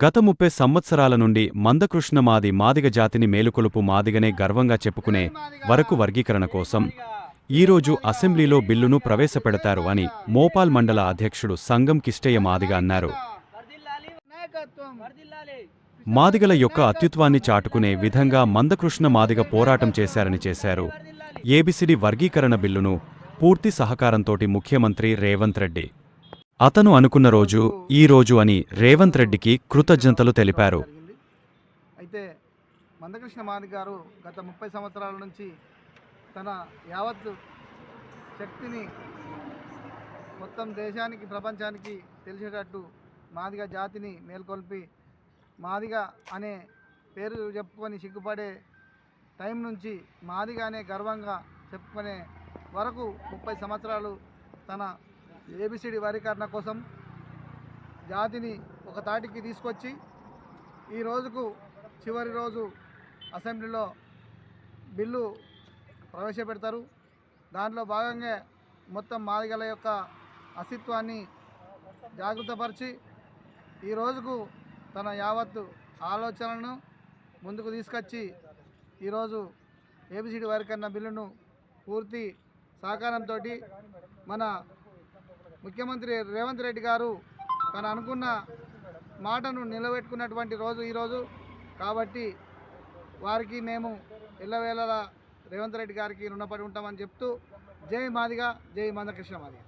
గత ముప్పై సంవత్సరాల నుండి మందకృష్ణ మాది మాదిగ జాతిని మేలుకొలుపు మాదిగనే గర్వంగా చెప్పుకునే వరకు వర్గీకరణ కోసం ఈరోజు అసెంబ్లీలో బిల్లును ప్రవేశపెడతారు అని మోపాల్ మండల అధ్యక్షుడు సంగం కిష్టయ్య మాదిగ అన్నారు. మాదిగల యొక్క అత్యుత్వాన్ని చాటుకునే విధంగా మందకృష్ణ మాదిగ పోరాటం చేశారని చేశారు. ఏబిసిడి వర్గీకరణ బిల్లును పూర్తి సహకారంతోటి ముఖ్యమంత్రి రేవంత్ రెడ్డి. అతను అనుకున్న రోజు ఈ రోజు అని రేవంత్ రెడ్డికి కృతజ్ఞతలు తెలిపారు. అయితే మందకృష్ణ మాది గారు గత ముప్పై సంవత్సరాల నుంచి తన యావత్ శక్తిని మొత్తం దేశానికి ప్రపంచానికి తెలిసేటట్టు మాదిగ జాతిని మేల్కొల్పి మాదిగ అనే పేరు చెప్పుకొని సిగ్గుపడే టైం నుంచి మాదిగానే గర్వంగా చెప్పుకునే వరకు ముప్పై సంవత్సరాలు తన ఏబిసిడి వర్గీకరణ కోసం జాతిని ఒక తాటికి తీసుకొచ్చి ఈ రోజుకు చివరి రోజు అసెంబ్లీలో బిల్లు ప్రవేశపెడతారు. దాంట్లో భాగంగా మొత్తం మాదిగల యొక్క అస్తిత్వాన్ని జాగృతపరిచి ఈ రోజుకు తన యావత్తు ఆలోచనలను ముందుకు తీసుకొచ్చి ఈరోజు ఏబిసిడి వర్గీకరణ బిల్లును పూర్తి సహకారంతో మన ముఖ్యమంత్రి రేవంత్ రెడ్డి గారు తను అనుకున్న మాటను నిలబెట్టుకున్నటువంటి రోజు ఈరోజు కాబట్టి వారికి మేము ఎల్లవేళలా రేవంత్ రెడ్డి గారికి రుణపడి ఉంటామని చెప్తూ జై మాదిగా జై మందకృష్ణ మాదిగా.